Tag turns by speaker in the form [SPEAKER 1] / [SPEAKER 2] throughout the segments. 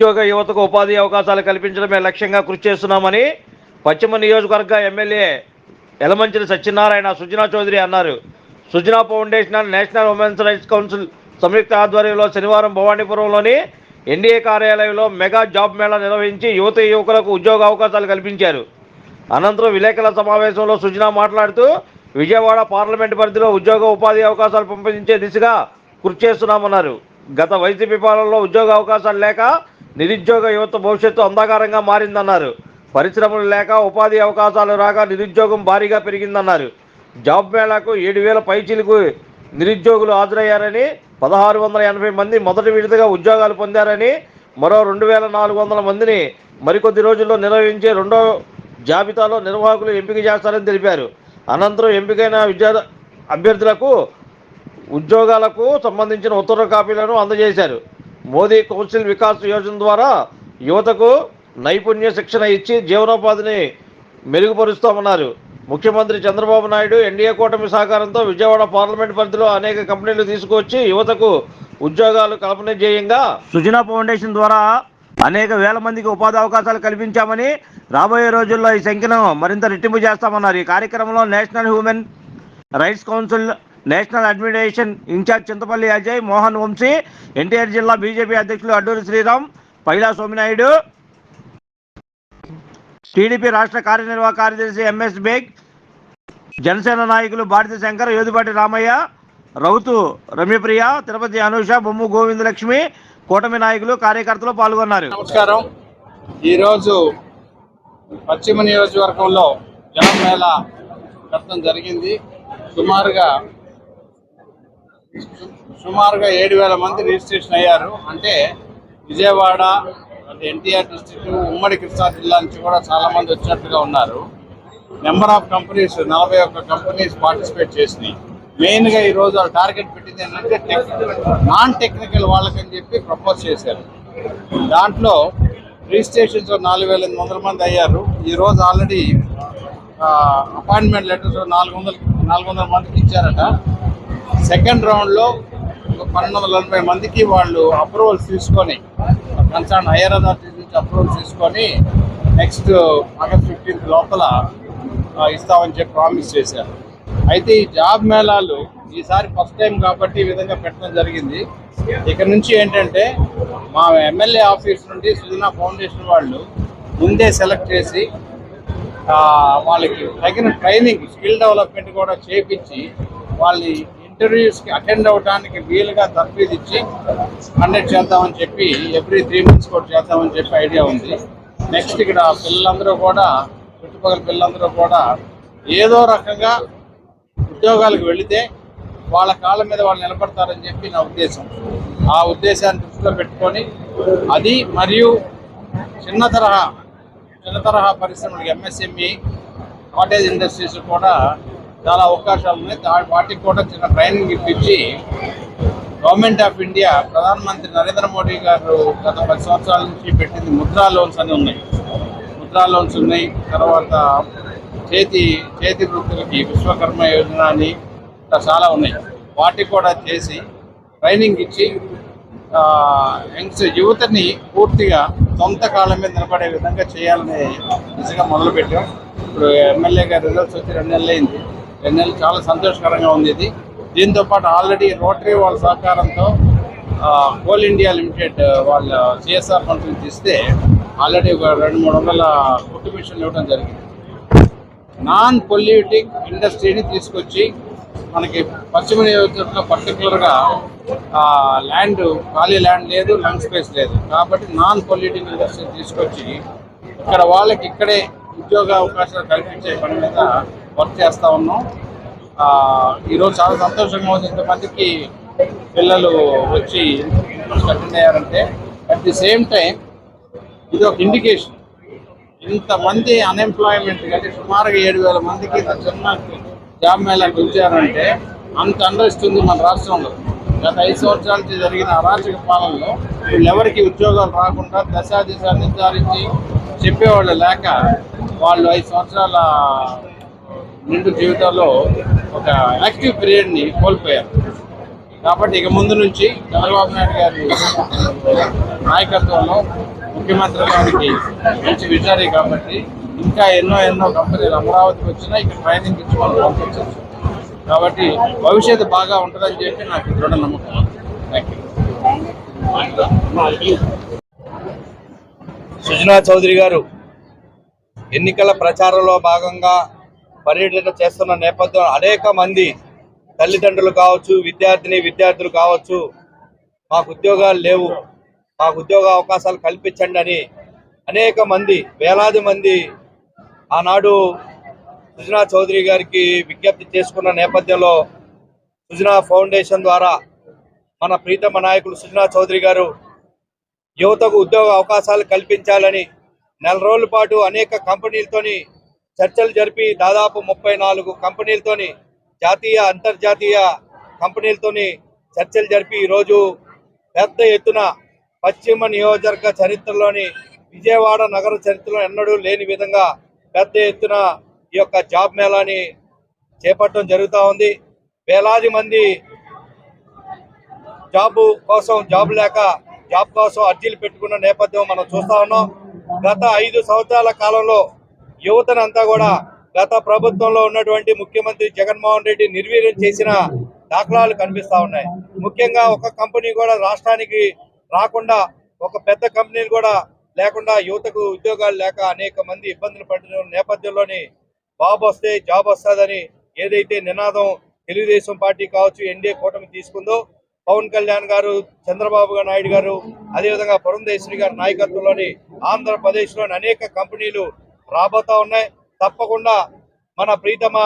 [SPEAKER 1] ఉద్యోగ యువతకు ఉపాధి అవకాశాలు కల్పించడమే లక్ష్యంగా కృషి చేస్తున్నామని పశ్చిమ నియోజకవర్గ ఎమ్మెల్యే యలమంచిలి సత్యనారాయణ సుజనా చౌదరి అన్నారు. Sujana foundation and national women's rights council సంయుక్త ఆధ్వర్యంలో శనివారం భవానీపురంలోని ఎన్డీఏ కార్యాలయంలో మెగా జాబ్ మేళా నిర్వహించి యువత యువకులకు ఉద్యోగ అవకాశాలు కల్పించారు. అనంతరం విలేకరుల సమావేశంలో సుజనా మాట్లాడుతూ విజయవాడ పార్లమెంటు పరిధిలో ఉద్యోగ ఉపాధి అవకాశాలు పెంపొందించే దిశగా కృషి చేస్తున్నామన్నారు. గత వైసీపీ పాలనలో ఉద్యోగ అవకాశాలు లేక నిరుద్యోగ యువత భవిష్యత్తు అంధకారంగా మారిందన్నారు. పరిశ్రమలు లేక ఉపాధి అవకాశాలు రాక నిరుద్యోగం భారీగా పెరిగిందన్నారు. జాబ్ మేళాకు ఏడు వేల పైచీలకు నిరుద్యోగులు హాజరయ్యారని పదహారు వందల ఎనభై మంది మొదటి విడతగా ఉద్యోగాలు పొందారని మరో రెండు వేల నాలుగు వందల మందిని మరికొద్ది రోజుల్లో నిర్వహించే రెండో జాబితాలో నిర్వాహకులు ఎంపిక చేస్తారని తెలిపారు. అనంతరం ఎంపికైన విద్యా అభ్యర్థులకు ఉద్యోగాలకు సంబంధించిన ఉత్తర్వు కాపీలను అందజేశారు. మోదీ కౌన్సిల్ వికాస్ యోజన ద్వారా యువతకు నైపుణ్య శిక్షణ ఇచ్చి జీవనోపాధిని మెరుగుపరుస్తామన్నారు. ముఖ్యమంత్రి చంద్రబాబు నాయుడు ఎన్డీఏ కూటమి సహకారంతో విజయవాడ పార్లమెంట్ పరిధిలో అనేక కంపెనీలు తీసుకువచ్చి యువతకు ఉద్యోగాలు కల్పన చేయంగా సుజనా ఫౌండేషన్ ద్వారా అనేక వేల మందికి ఉపాధి అవకాశాలు కల్పించామని రాబోయే రోజుల్లో ఈ సంఖ్యను మరింత రెట్టింపు చేస్తామన్నారు. ఈ కార్యక్రమంలో national human rights council national administration in charge Chintapalli Ajay Mohan Vamshi NTR జిల్లా బీజేపీ అధ్యక్షులు అడ్డూరి శ్రీరామ్ పైలా సోమినాయుడు. టీడీపీ రాష్ట్ర కార్యనిర్వాహక కార్యదర్శి ఎంఎస్ బేగ్ జనసేన నాయకులు భారతి శంకర్ యోధిపాటి రామయ్య రౌతు రమ్యప్రియ తిరుపతి అనూష బొమ్ము గోవిందలక్ష్మి కూటమి నాయకులు కార్యకర్తలు పాల్గొన్నారు.
[SPEAKER 2] నమస్కారం. ఈరోజు పశ్చిమ నియోజకవర్గంలో జనం పెట్టడం జరిగింది. సుమారుగా సుమారుగా ఏడు వేల మంది రిజిస్ట్రేషన్ అయ్యారు. అంటే విజయవాడ అంటే ఎన్టీఆర్ డిస్టిక్ ఉమ్మడి కృష్ణా జిల్లా నుంచి కూడా చాలా మంది వచ్చినట్టుగా ఉన్నారు. నెంబర్ ఆఫ్ కంపెనీస్ నలభై ఒక్క కంపెనీస్ పార్టిసిపేట్ చేసినాయి. మెయిన్గా ఈ రోజు వాళ్ళు టార్గెట్ పెట్టింది ఏంటంటే టెక్ నాన్ టెక్నికల్ వాళ్ళకని చెప్పి ప్రపోజ్ చేశారు. దాంట్లో రిజిస్ట్రేషన్స్ నాలుగు వేల ఎనిమిది వందల మంది అయ్యారు. ఈ రోజు ఆల్రెడీ అపాయింట్మెంట్ లెటర్స్ నాలుగు వందల నాలుగు వందల మందికి ఇచ్చారట. సెకండ్ రౌండ్లో పన్నెండు వందల ఎనభై మందికి వాళ్ళు అప్రూవల్స్ తీసుకొని కన్సర్న్ హైయర్ అథారిటీస్ నుంచి అప్రూవల్స్ తీసుకొని నెక్స్ట్ ఆగస్ట్ ఫిఫ్టీన్త్ లోపల ఇస్తామని చెప్పి ప్రామిస్ చేశారు. అయితే ఈ జాబ్ మేళాలు ఈసారి ఫస్ట్ టైం కాబట్టి ఈ విధంగా పెట్టడం జరిగింది. ఇక్కడ నుంచి ఏంటంటే మా ఎమ్మెల్యే ఆఫీస్ నుండి సుజనా ఫౌండేషన్ వాళ్ళు ముందే సెలెక్ట్ చేసి వాళ్ళకి తగిన ట్రైనింగ్ స్కిల్ డెవలప్మెంట్ కూడా చేపించి వాళ్ళని ఇంటర్వ్యూస్కి అటెండ్ అవ్వడానికి వీలుగా తర్ఫీజ్ ఇచ్చి కండక్ట్ చేద్దామని చెప్పి ఎవ్రీ త్రీ మంత్స్ కూడా చేద్దామని చెప్పి ఐడియా ఉంది. నెక్స్ట్ ఇక్కడ పిల్లలందరూ కూడా చుట్టుపక్కల పిల్లలందరూ కూడా ఏదో రకంగా ఉద్యోగాలకు వెళితే వాళ్ళ కాళ్ళ మీద వాళ్ళు నిలబడతారని చెప్పి నా ఉద్దేశం. ఆ ఉద్దేశాన్ని దృష్టిలో పెట్టుకొని అది మరియు చిన్న తరహా చిన్న తరహా పరిశ్రమలకు ఎంఎస్ఎంఈ కాటేజ్ ఇండస్ట్రీస్ కూడా చాలా అవకాశాలు ఉన్నాయి. వాటికి కూడా చిన్న ట్రైనింగ్ ఇప్పించి గవర్నమెంట్ ఆఫ్ ఇండియా ప్రధానమంత్రి నరేంద్ర మోడీ గారు గత పది సంవత్సరాల నుంచి పెట్టింది ముద్రా లోన్స్ అని ఉన్నాయి. ముద్రా లోన్స్ ఉన్నాయి. తర్వాత చేతి చేతి వృత్తులకి విశ్వకర్మ యోజన అని చాలా ఉన్నాయి. వాటికి కూడా చేసి ట్రైనింగ్ ఇచ్చి యంగ్స్ యువతని పూర్తిగా సొంత కాలం మీద నిలబడే విధంగా చేయాలని దిశగా మొదలుపెట్టాం. ఇప్పుడు ఎమ్మెల్యే గారి రిజల్ట్స్ వచ్చి రెండు నెలలు అయింది రెండు చాలా సంతోషకరంగా ఉంది ఇది. దీంతో పాటు ఆల్రెడీ రోటరీ వాళ్ళ సహకారంతో కోల్ ఇండియా లిమిటెడ్ వాళ్ళ సిఎస్ఆర్ ఫండ్స్ నుంచి ఇస్తే ఆల్రెడీ ఒక రెండు మూడు వందల కుట్టు మిషన్లు ఇవ్వడం జరిగింది. నాన్ పొల్యూటింగ్ ఇండస్ట్రీని తీసుకొచ్చి మనకి పశ్చిమ నియోజకవర్గంలో పర్టికులర్గా ల్యాండ్ ఖాళీ ల్యాండ్ లేదు లంగ్ స్పేస్ లేదు. కాబట్టి నాన్ పొల్యూటింగ్ ఇండస్ట్రీ తీసుకొచ్చి ఇక్కడ వాళ్ళకి ఇక్కడే ఉద్యోగ అవకాశాలు కల్పించే పని మీద వర్క్ చేస్తూ ఉన్నాం. ఈరోజు చాలా సంతోషంగా ఉంది. ఇంతమందికి పిల్లలు వచ్చి అటెండ్ అయ్యారంటే అట్ ది సేమ్ టైం ఇది ఒక ఇండికేషన్ ఇంతమంది అన్ఎంప్లాయ్మెంట్ అంటే సుమారుగా ఏడు వేల మందికి ఇంత చిన్న జాబ్ మేళా పిలిచారంటే అంత అండరిస్తుంది మన రాష్ట్రంలో. గత ఐదు సంవత్సరాల నుంచి జరిగిన అరాచక పాలనలో వీళ్ళెవరికి ఉద్యోగాలు రాకుండా దశా దిశ నిర్ధారించి చెప్పేవాళ్ళు లేక వాళ్ళు ఐదు సంవత్సరాల నిండు జీవితంలో ఒక యాక్టివ్ పీరియడ్ని కోల్పోయారు. కాబట్టి ఇక ముందు నుంచి చంద్రబాబు నాయుడు గారి నాయకత్వంలో ముఖ్యమంత్రి గారికి మంచి విజనరీ కాబట్టి ఇంకా ఎన్నో ఎన్నో కంపెనీలు అమరావతికి వచ్చినా ఇక్కడ ట్రైనింగ్ ఇచ్చి మనం పంపించవచ్చు. కాబట్టి భవిష్యత్తు బాగా ఉంటుందని చెప్పి నాకు దృఢ నమ్మకం. థ్యాంక్ యూ
[SPEAKER 3] సుజనా చౌదరి గారు ఎన్నికల ప్రచారంలో భాగంగా పర్యటన చేస్తున్న నేపథ్యంలో అనేక మంది తల్లిదండ్రులు కావచ్చు విద్యార్థిని విద్యార్థులు కావచ్చు మాకు ఉద్యోగాలు లేవు మాకు ఉద్యోగ అవకాశాలు కల్పించండి అని అనేక మంది వేలాది మంది ఆనాడు సుజనా చౌదరి గారికి విజ్ఞప్తి చేసుకున్న నేపథ్యంలో సుజనా ఫౌండేషన్ ద్వారా మన ప్రీతమ నాయకులు సుజనా చౌదరి గారు యువతకు ఉద్యోగ అవకాశాలు కల్పించాలని నెల రోజుల పాటు అనేక కంపెనీలతోని చర్చలు జరిపి దాదాపు ముప్పై నాలుగు కంపెనీలతోని జాతీయ అంతర్జాతీయ కంపెనీలతోని చర్చలు జరిపి ఈరోజు పెద్ద ఎత్తున పశ్చిమ నియోజకవర్గ చరిత్రలోని విజయవాడ నగర చరిత్రలో ఎన్నడూ లేని విధంగా పెద్ద ఎత్తున ఈ యొక్క జాబ్ మేళాని చేపట్టడం జరుగుతూ ఉంది. వేలాది మంది జాబ్ కోసం జాబ్ లేక జాబ్ కోసం అర్జీలు పెట్టుకున్న నేపథ్యం మనం చూస్తా ఉన్నాం. గత ఐదు సంవత్సరాల కాలంలో యువతనంతా కూడా గత ప్రభుత్వంలో ఉన్నటువంటి ముఖ్యమంత్రి జగన్మోహన్ రెడ్డి నిర్వీర్యం చేసిన దాఖలాలు కనిపిస్తా ఉన్నాయి. ముఖ్యంగా ఒక కంపెనీ కూడా రాష్ట్రానికి రాకుండా ఒక పెద్ద కంపెనీలు కూడా లేకుండా యువతకు ఉద్యోగాలు లేక అనేక మంది ఇబ్బందులు పడుతున్న నేపథ్యంలోని బాబు వస్తే జాబ్ వస్తుందని ఏదైతే నినాదం తెలుగుదేశం పార్టీ కావచ్చు ఎన్డీఏ కూటమి తీసుకుందో పవన్ కళ్యాణ్ గారు చంద్రబాబు నాయుడు గారు అదేవిధంగా పురంధేశ్వరి గారి నాయకత్వంలోని ఆంధ్రప్రదేశ్లోని అనేక కంపెనీలు రాబోతా ఉన్నాయి. తప్పకుండా మన ప్రీతమ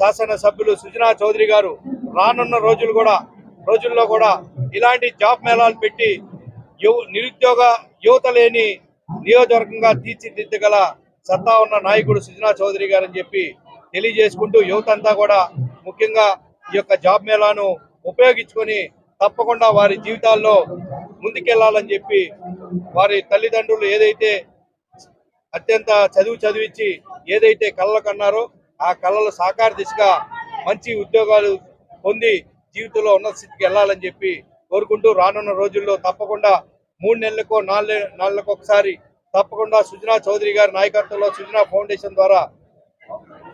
[SPEAKER 3] శాసనసభ్యులు సుజనా చౌదరి గారు రానున్న రోజులు కూడా రోజుల్లో కూడా ఇలాంటి జాబ్ మేళాలు పెట్టి యువ నిరుద్యోగ యువత లేని నియోజకవర్గంగా తీర్చిదిద్దగల సత్తా ఉన్న నాయకుడు సుజనా చౌదరి గారు అని చెప్పి తెలియజేసుకుంటూ యువత అంతా కూడా ముఖ్యంగా ఈ యొక్క జాబ్ మేళాను ఉపయోగించుకొని తప్పకుండా వారి జీవితాల్లో ముందుకెళ్ళాలని చెప్పి వారి తల్లిదండ్రులు ఏదైతే అత్యంత చదువు చదివించి ఏదైతే కళ్ళ కన్నారో ఆ కళలు సాకార దిశగా మంచి ఉద్యోగాలు పొంది జీవితంలో ఉన్నత స్థితికి వెళ్ళాలని చెప్పి కోరుకుంటూ రానున్న రోజుల్లో తప్పకుండా మూడు నెలలకో నాలుగు నెలలకు ఒకసారి తప్పకుండా సుజనా చౌదరి గారి నాయకత్వంలో సుజనా ఫౌండేషన్ ద్వారా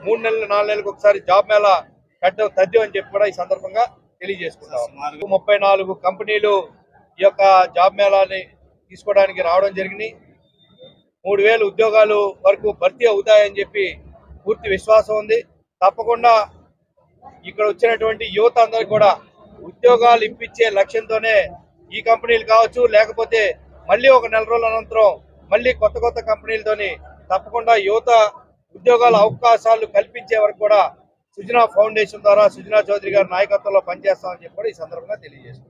[SPEAKER 3] మూడు నెలలు నాలుగు నెలలకు ఒకసారి జాబ్ మేళా కట్టడం తథ్యం అని చెప్పి కూడా ఈ సందర్భంగా తెలియజేసుకుంటాం. ముప్పై నాలుగు కంపెనీలు ఈ యొక్క జాబ్ మేళాని తీసుకోవడానికి రావడం జరిగింది. మూడు వేలు ఉద్యోగాలు వరకు భర్తీ అవుతాయని చెప్పి పూర్తి విశ్వాసం ఉంది. తప్పకుండా ఇక్కడ వచ్చినటువంటి యువత అందరికి కూడా ఉద్యోగాలు ఇప్పించే లక్ష్యంతోనే ఈ కంపెనీలు కావచ్చు లేకపోతే మళ్ళీ ఒక నెల రోజుల అనంతరం మళ్ళీ కొత్త కొత్త కంపెనీలతోని తప్పకుండా యువత ఉద్యోగాల అవకాశాలు కల్పించే వరకు కూడా సుజనా ఫౌండేషన్ ద్వారా సుజనా చౌదరి గారి నాయకత్వంలో పనిచేస్తామని చెప్పి కూడా ఈ సందర్భంగా తెలియజేస్తున్నాం.